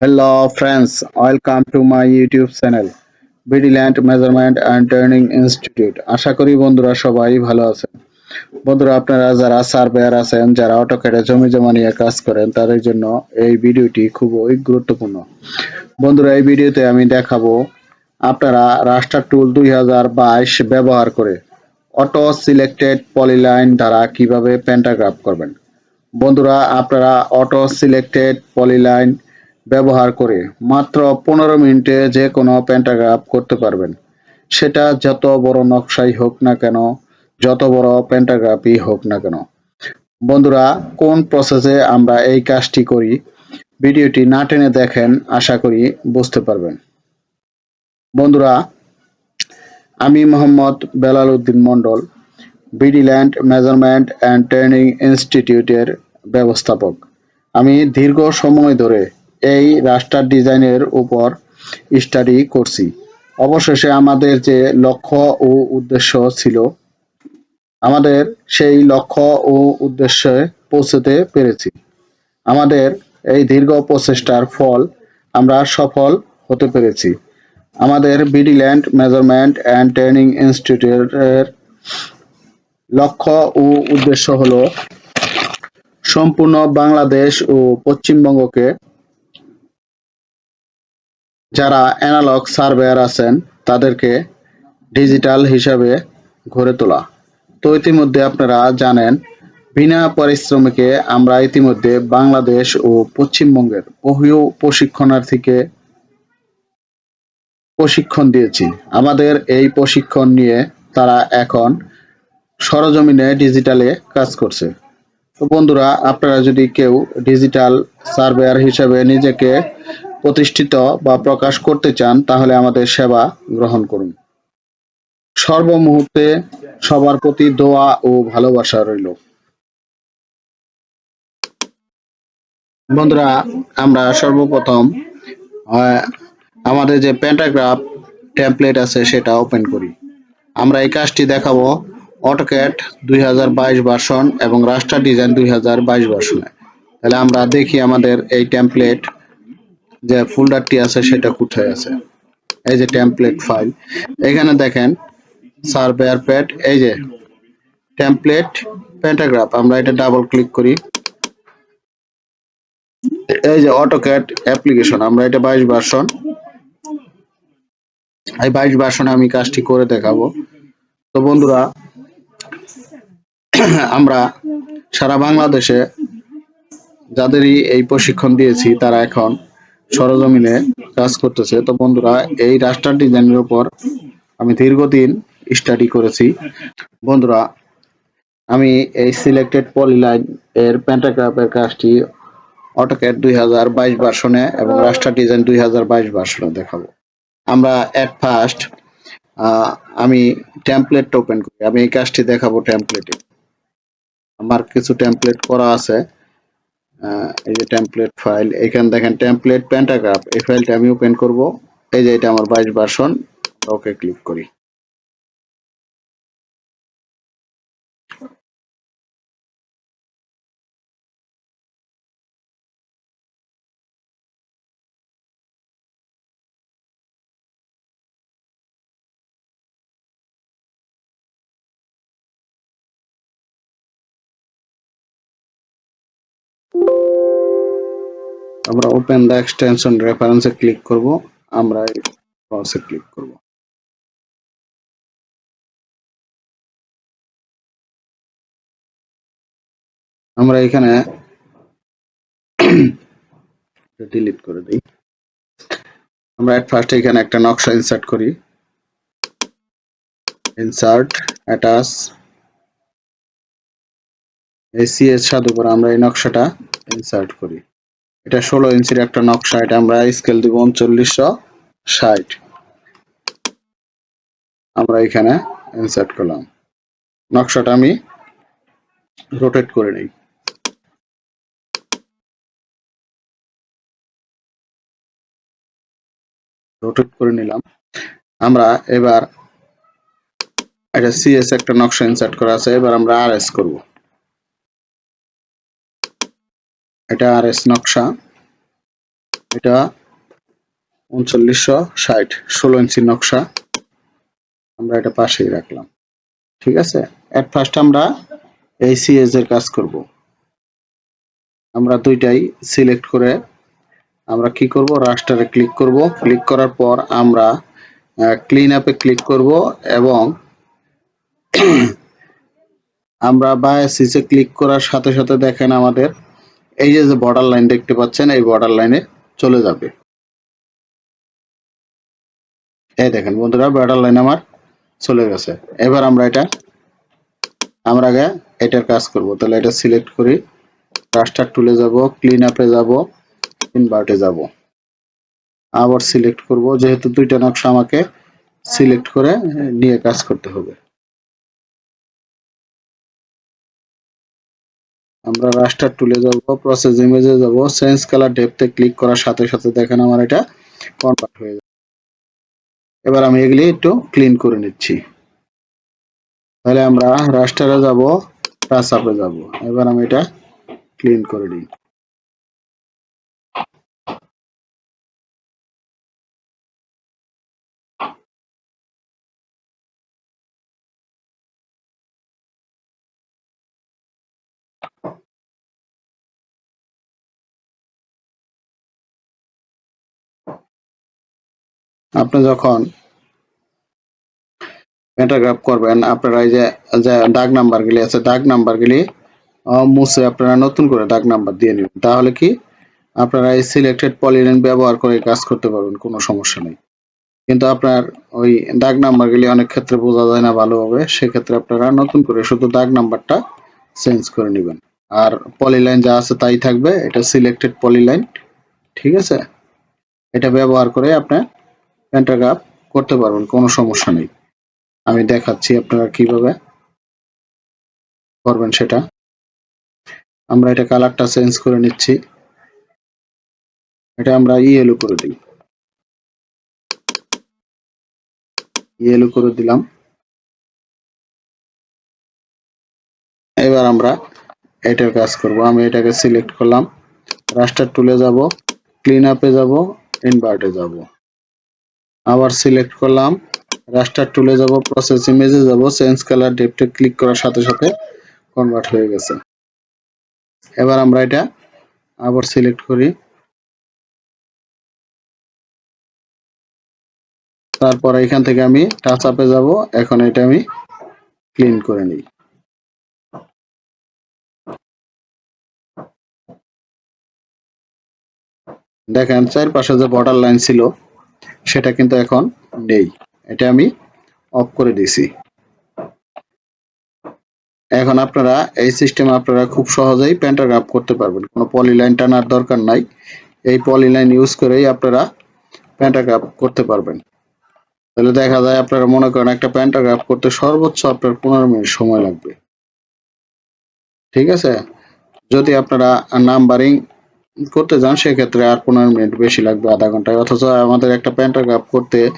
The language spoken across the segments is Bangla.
Hello friends, welcome to my YouTube channel BD Land measurement and training institute আশা করি বন্ধুরা সবাই ভালো আছেন। বন্ধুরা আপনারা যারা সার্ভেয়ার আছেন যারা অটোকেটে জমি জমা নিয়ে কাজ করেন তাদের জন্য এই ভিডিওটি খুবই গুরুত্বপূর্ণ। বন্ধুরা এই ভিডিওতে আমি দেখাবো আপনারা রাস্টার টুল দুই হাজার বাইশ ব্যবহার করে অটো সিলেক্টেড পলিলাইন দ্বারা কীভাবে প্যান্টাগ্রাফ করবেন। বন্ধুরা আপনারা অটো সিলেক্টেড পলিলাইন ব্যবহার করে মাত্র পনেরো মিনিটে যে কোনো প্যান্টাগ্রাফ করতে পারবেন। সেটা যত বড় নকশাই হোক না কেন, যত বড় প্যান্টাগ্রাফই হোক না কেন। বন্ধুরা, কোন প্রসেসে আমরা এই কাজটি করি, ভিডিওটি না টেনে দেখেন, আশা করি বুঝতে পারবেন। বন্ধুরা, আমি Mohammad Belal Uddin Mondal BD Land measurement and training ইনস্টিটিউটের ব্যবস্থাপক। আমি দীর্ঘ সময় ধরে এই রাস্টার ডিজাইনের উপর স্টাডি করছি। অবশেষে আমাদের যে লক্ষ্য ও উদ্দেশ্য ছিল, আমাদের সেই লক্ষ্য ও উদ্দেশ্যে পৌঁছতে পেরেছি। আমাদের এই দীর্ঘ প্রচেষ্টার ফল আমরা সফল হতে পেরেছি। আমাদের বিডিল্যান্ড মেজারমেন্ট অ্যান্ড ট্রেনিং ইনস্টিটিউটের লক্ষ্য ও উদ্দেশ্য হলো, সম্পূর্ণ বাংলাদেশ ও পশ্চিমবঙ্গকে যারা অ্যানালগ সার্ভেয়ার আছেন, তাদেরকে ডিজিটাল হিসাবে গড়ে তোলা। তো ইতিমধ্যে আপনারা জানেন, বিনা পরিশ্রমিকে আমরা ইতিমধ্যে বাংলাদেশ ও পশ্চিমবঙ্গের বহু প্রশিক্ষণার্থীকে প্রশিক্ষণ দিয়েছি। আমাদের এই প্রশিক্ষণ নিয়ে তারা এখন সরজমিনে ডিজিটালে কাজ করছে। তো বন্ধুরা, আপনারা যদি কেউ ডিজিটাল সার্ভেয়ার হিসেবে নিজেকে প্রতিষ্ঠিত বা প্রকাশ করতে চান, তাহলে আমাদের সেবা গ্রহণ করুন। সর্বমুহূর্তে সবার প্রতি দোয়া ও ভালোবাসা রইল। বন্ধুরা, আমরা সর্বপ্রথম আমাদের যে প্যান্টাগ্রাফ টেমপ্লেট আছে, সেটা ওপেন করি। আমরা এই কাজটি দেখাবো অটোক্যাট দুই হাজার বাইশ ভার্সন এবং রাস্টার ডিজাইন দুই হাজার বাইশ ভার্সনে তাহলে আমরা দেখি আমাদের এই টেমপ্লেট যে ফোল্ডারটি আছে সেটা কোথায় আছে? এই যে টেমপ্লেট ফাইল এখানে দেখেন সার্ভেয়ার প্যাড এই যে টেমপ্লেট প্যান্টাগ্রাফ আমরা এটা ডাবল ক্লিক করি। এই যে অটোক্যাট অ্যাপ্লিকেশন আমরা এটা বাইশ ভার্সন এই বাইশ ভার্সনে আমি কাজটি করে দেখাবো। তো বন্ধুরা, আমরা সারা বাংলাদেশে যাদেরই এই প্রশিক্ষণ দিয়েছি, তারা এখন সরজমিনে কাজ করতেছে। তো বন্ধুরা, এই রাস্টার ডিজাইনের উপর আমি দীর্ঘদিন স্টাডি করেছি। বন্ধুরা, আমি এই সিলেক্টেড পলিলাইন এর প্যান্টাগ্রাফের কাজটি অটোক্যাট দুই হাজার বাইশ ভার্সনে এবং রাস্টার ডিজাইন দুই হাজার বাইশ ভার্সনে দেখাবো। আমরা এট ফার্স্ট আমি টেমপ্লেট ওপেন করি। আমি এই কাজটি দেখাবো টেমপ্লেটে আমার কিছু টেমপ্লেট করা আছে। এই যে টেমপ্লেট ফাইল এখানে দেখেন টেমপ্লেট প্যান্টাগ্রাফ এই ফাইলটা আমি ওপেন করব। এই যে এটা আমার বাইশ ভার্সন ওকে ক্লিক করি। আমরা ওপেন দ্য এক্সটেনশন রেফারেন্সে ক্লিক করব, আমরা ক্রসে ক্লিক করব। আমরা এখানে ডিলিট করে দিই। আমরা এট ফার্স্ট এখানে একটা নকশা ইনসার্ট করি। ইনসার্ট অ্যাটাচ এই সিএস সাত উপর আমরা এই নকশাটা ইনসার্ট করি। এটা ষোলো ইঞ্চির একটা নকশা, এটা আমরা স্কেল দিব উনচল্লিশশো ষাট। আমরা এখানে ইনসার্ট করলাম। নকশাটা আমি রোটেট করে নিই। রোটেট করে নিলাম। আমরা এবার, এটা সিএস একটা নকশা ইনসার্ট করা আছে, এবার আমরা আর এস করব। এটা আরএস নকশা। এটা উনচল্লিশশো ষাট, ষোলো ইঞ্চি নকশা। আমরা এটা পাশেই রাখলাম। ঠিক আছে? এট ফার্স্ট আমরা এই সিএস এর কাজ করব। আমরা দুইটাই সিলেক্ট করে আমরা কি করব? রাস্টারে ক্লিক করব। ক্লিক করার পর আমরা ক্লিন আপে ক্লিক করব এবং আমরা বায়াসিসে ক্লিক করার সাথে সাথে দেখেন আমাদের এই যে যে বর্ডার লাইন দেখতে পাচ্ছেন, এই বর্ডার লাইনে চলে যাবে। এই দেখেন বন্ধুরা বর্ডার লাইন আমার চলে গেছে। এবার আমরা এটা, আমরা আগে এটার কাজ করব। তাহলে এটা সিলেক্ট করি। রাস্টার টুলে যাব ক্লিন আপে যাব ইনভার্টে যাব। আবার সিলেক্ট করব। যেহেতু দুইটা নকশা আমাকে সিলেক্ট করে নিয়ে কাজ করতে হবে। আমরা রাস্টার টুলে যাব প্রসেস ইমেজে যাব সেন্স কালার ডেপথে ক্লিক করার সাথে সাথে দেখেন আমার এটা কনভার্ট হয়ে যাবে। এবার আমি এগুলি একটু ক্লিন করে নিচ্ছি। তাহলে আমরা রাস্টারে যাব আপে যাব। এবার আমি এটা ক্লিন করে দিই। আপনি যখন প্যান্টাগ্রাফ করবেন, আপনারা এই যে ডাক দাগ নাম্বার গুলি আছে ডাক নাম্বার গুলি মুছে আপনারা নতুন করে ডাক নাম্বার দিয়ে নেবেন। তাহলে কি আপনারা এই সিলেক্টেড পলিলাইন ব্যবহার করে কাজ করতে পারবেন, কোনো সমস্যা নেই। কিন্তু আপনার ওই ডাক নাম্বার গুলি অনেক ক্ষেত্রে বোঝা যায় না ভালোভাবে, সেক্ষেত্রে আপনারা নতুন করে শুধু ডাক নাম্বারটা চেঞ্জ করে নেবেন। আর পলিলাইন যা আছে তাই থাকবে, এটা সিলেক্টেড পলিলাইন ঠিক আছে? এটা ব্যবহার করে আপনি প্যান্টাগ্রাফ করতে পারবেন, কোনো সমস্যা নেই। আমি দেখাচ্ছি আপনারা কীভাবে করবেন সেটা। আমরা এটা কালারটা চেঞ্জ করে নিচ্ছি। এটা আমরা ইয়েলো করে দিই। ইয়েলো করে দিলাম। এবার আমরা এটার কাজ করব। আমি এটাকে সিলেক্ট করলাম। রাস্টার টুলে যাব ক্লিন আপে যাব ইনভার্টে যাব। আবার সিলেক্ট করলাম। রাস্টার টুলে যাব প্রসেস ইমেজে যাব চেঞ্জ কালার ডেপথে ক্লিক করার সাথে সাথে কনভার্ট হয়ে গেছে। এবার আমরা এটা আবার সিলেক্ট করি। তারপর এখান থেকে আমি টাচ আপে যাব। এখন এটা আমি ক্লিন করে নিই। দেখেন, চারপাশে যে বর্ডার লাইন ছিল সেটা কিন্তু এখন নেই। এটা আমি অফ করে দিছি এখন আপনারা এই সিস্টেম আপনারা খুব সহজেই প্যান্টাগ্রাফ করতে পারবেন। কোনো পলিলাইন টানার দরকার নাই। এই পলিলাইন ইউজ করেই আপনারা প্যান্টাগ্রাফ করতে পারবেন। তাহলে দেখা যায় আপনারা মনে করেন একটা প্যান্টাগ্রাফ করতে সর্বোচ্চ আপনার পনেরো মিনিট সময় লাগবে। ঠিক আছে? যদি আপনারা নাম্বারিং করতে যান, সেক্ষেত্রে আর পনেরো মিনিট বেশি লাগবে আধা ঘন্টায়। অথচ আমাদের একটা প্যান্টাগ্রাফ করতে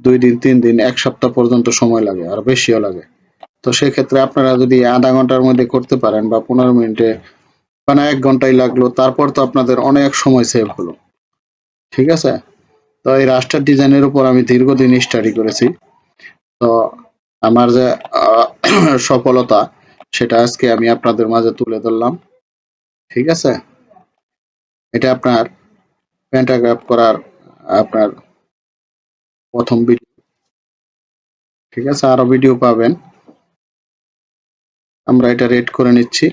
দুই দিন, তিন দিন, এক সপ্তাহ পর্যন্ত সময় লাগে, আর বেশিও লাগে। তো সেক্ষেত্রে আপনারা যদি আধা ঘণ্টার মধ্যে করতে পারেন বা পনেরো মিনিটে মানে এক ঘন্টাই লাগল, তারপর তো আপনাদের অনেক সময় সেভ হলো। ঠিক আছে? তো এই রাস্টার ডিজাইনের উপর আমি দীর্ঘদিন স্টাডি করেছি। তো আমার যে সফলতা, সেটা আজকে আমি আপনাদের মাঝে তুলে ধরলাম। ঠিক আছে? আপনার প্যান্টাগ্রাফ করার আপনার প্রথম ভিডিও ঠিক আছে, আরও ভিডিও পাবেন। আমরা এটা রেড করে নিচ্ছি।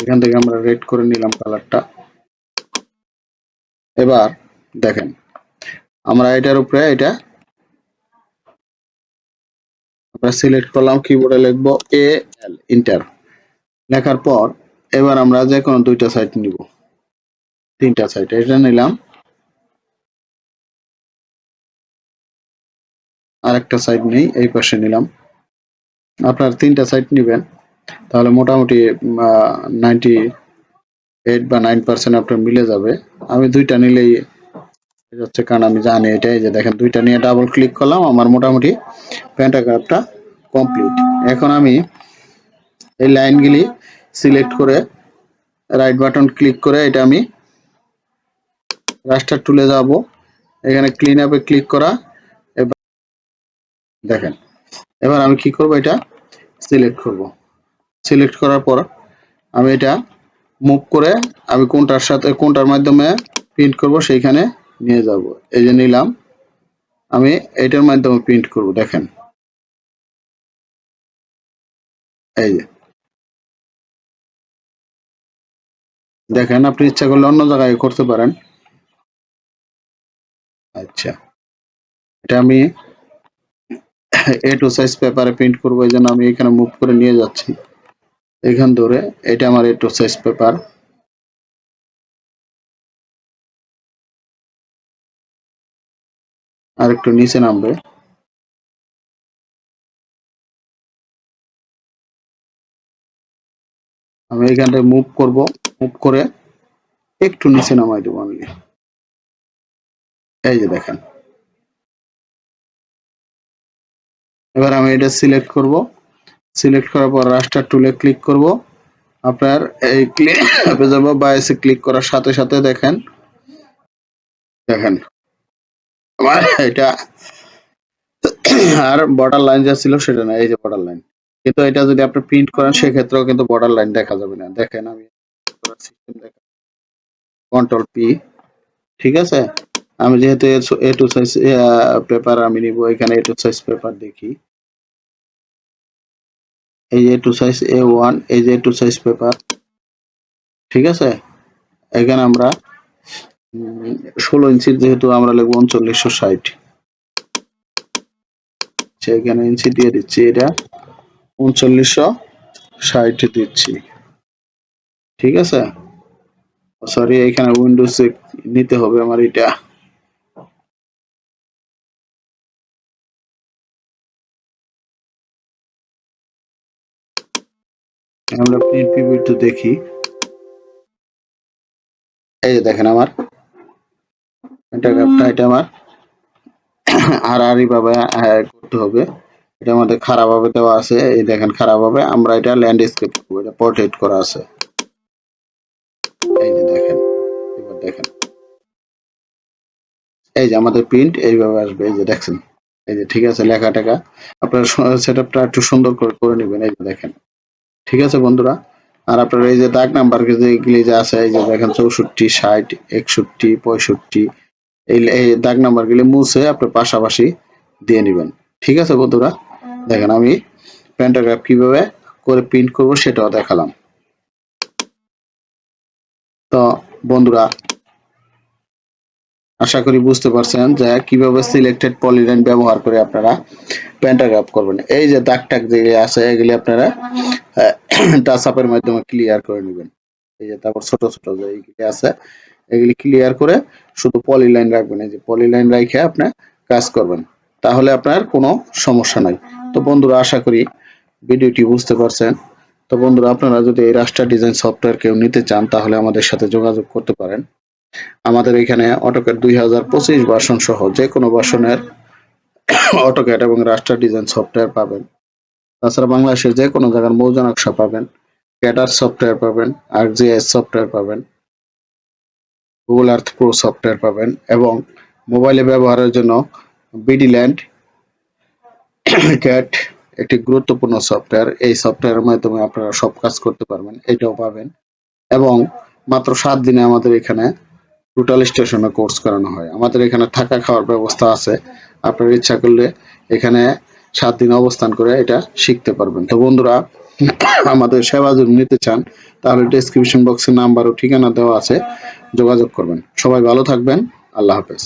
এখান থেকে আমরা রেড করে নিলাম কালারটা এবার দেখেন, আমরা এটার উপরে এটা আমরা সিলেক্ট করলাম কিবোর্ডে লিখব এ এল ইন্টার লেখার পর এবার আমরা যে কোনো দুইটা সাইট নিব। তিনটা সাইট এটা নিলাম। আরেকটা সাইড নেই, এই পাশে নিলাম। আপনার তিনটা সাইট নেবেন, তাহলে মোটামুটি নাইনটি এইট বা নাইন পার্সেন্ট আপনার মিলে যাবে। আমি দুইটা নিলেই যাচ্ছে কারণ আমি জানি এটাই যে দেখেন, দুইটা নিয়ে ডাবল ক্লিক করলাম, আমার মোটামুটি প্যান্টাগ্রাফটা কমপ্লিট এখন আমি এই লাইনগুলি সিলেক্ট করে রাইট বাটন ক্লিক করে এটা আমি রাস্টার টুলে যাব। এখানে ক্লিন আপে ক্লিক করা। এবার দেখেন, এবার আমি কি করব এটা সিলেক্ট করব। সিলেক্ট করার পর আমি এটা মুভ করে আমি কোনটার সাথে, কোনটার মাধ্যমে প্রিন্ট করব সেইখানে নিয়ে যাব। এই যে নিলাম, আমি এটার মাধ্যমে প্রিন্ট করব, দেখেন। এই দেখেন, আপনি ইচ্ছা করলে অন্য জায়গায় করতে পারেন। আচ্ছা। এটা আমি এ টু সাইজ পেপারে প্রিন্ট করব, এই জন্য আমি এখানে মুভ করে নিয়ে যাচ্ছি। এখান ধরে, এটা আমার এ টু সাইজ পেপার আর একটু নিচে নামবে। আমি এখানটায় মুভ করব। মুভ করে একটু নিচে নামাই দেবো আমি। এই যে দেখেন। এবার আমি এটা সিলেক্ট করব। সিলেক্ট করার পর রাস্টার টুলে ক্লিক করব। আপনার এই ক্লিক যাব বা এসে ক্লিক করার সাথে সাথে দেখেন। দেখেন। আমার এটা আর বর্ডার লাইন যা ছিল সেটা না এই যে বর্ডার লাইন কিন্তু এটা যদি আপনি প্রিন্ট করেন সেক্ষেত্রেও কিন্তু বর্ডার লাইন দেখা যাবে না। দেখেন আমি কন্ট্রোল পি ঠিক আছে? আমি যেহেতু এ টু সাইজ পেপার আমি নিব এখানে এ টু সাইজ পেপার দেখি। এই যে টু সাইজ এ ওয়ান এই যে টু সাইজ পেপার ঠিক আছে? এখানে আমরা ষোলো ইঞ্চি যেহেতু আমরা লিখব উনচল্লিশশো ষাট। এখানে ইঞ্চি দিয়ে দিচ্ছি এটা। উনচল্লিশশো ষাট দিচ্ছি। ঠিক আছে? সরি এখানে উইন্ডোজ নিতে হবে আমার এটা। আমরা প্রিন্ট একটু দেখি। এই যে দেখেন আমার। এটা এটা আমার। হারাহারি ভাবে করতে হবে। এটা আমাদের খারাপ ভাবে দেওয়া আছে। এই দেখেন খারাপ ভাবে আমরা এটা ল্যান্ডস্কেপ করব, এটা পোর্ট্রেট করা আছে। এই যে দেখেন, এবার দেখেন। এই যে আমাদের প্রিন্ট এইভাবে আসবে, এই যে দেখছেন এই যে ঠিক আছে, লেখা টেখা। আপনার সেট আপটা একটু সুন্দর করে করে নেবেন, এই যে দেখেন। ঠিক আছে বন্ধুরা? আর আপনার এই যে দাগ নাম্বার যেগুলি যে আছে, এই যে দেখেন চৌষট্টি, ষাট, একষট্টি, পঁয়ষট্টি এই দাগ নাম্বার গুলি মুছে আপনি পাশাপাশি দিয়ে নেবেন। ঠিক আছে বন্ধুরা? দেখেন আমি প্যান্টাগ্রাফ কীভাবে করে প্রিন্ট করব সেটাও দেখালাম। তো বন্ধুরা, আশা করি বুঝতে পারছেন যে কীভাবে সিলেক্টেড পলিলাইন ব্যবহার করে আপনারা প্যান্টাগ্রাফ করবেন। এই যে দাগ টাগ যেগুলি আছে, এগুলি আপনারা টাচ আপের মাধ্যমে ক্লিয়ার করে নেবেন। এই যে তারপর ছোট ছোট যে এইগুলি আছে, এগুলি ক্লিয়ার করে শুধু পলিলাইন রাখবেন। এই যে পলিলাইন রাখে আপনি কাজ করবেন। তাহলে আপনার কোনো সমস্যা নাই। তো বন্ধুরা, আশা করি ভিডিওটি বুঝতে পারছেন। তো বন্ধুরা, আপনারা যদি এই রাস্টার ডিজাইন সফটওয়্যার কেউ নিতে চান, তাহলে আমাদের সাথে যোগাযোগ করতে পারেন। আমাদের এখানে অটোক্যাড দুই হাজার পঁচিশ ভার্সন সহ যে কোনো ভার্সনের অটোক্যাড এবং রাস্টার ডিজাইন সফটওয়্যার পাবেন। তাছাড়া বাংলাদেশের যে কোনো জায়গার মৌজা নকশা পাবেন ক্যাটার সফটওয়্যার পাবেন আর জিএস সফটওয়্যার পাবেন গুগল আর্থ প্রো সফটওয়্যার পাবেন এবং মোবাইলে ব্যবহারের জন্য বিডি ল্যান্ড ক্যাট একটি গুরুত্বপূর্ণ সফটওয়্যার এই সফটওয়্যারের মাধ্যমে আপনারা সব কাজ করতে পারবেন, এটাও পাবেন। এবং মাত্র সাত দিনে আমাদের এখানে টোটাল স্টেশনে কোর্স করানো হয়। আমাদের এখানে থাকা খাওয়ার ব্যবস্থা আছে। আপনার ইচ্ছা করলে এখানে সাত দিন অবস্থান করে এটা শিখতে পারবেন। তো বন্ধুরা, আমাদের সেবা যদি নিতে চান, তাহলে ডিসক্রিপশন বক্সে নাম্বার ও ঠিকানা দেওয়া আছে। যোগাযোগ করবেন। সবাই ভালো থাকবেন। আল্লাহ হাফেজ।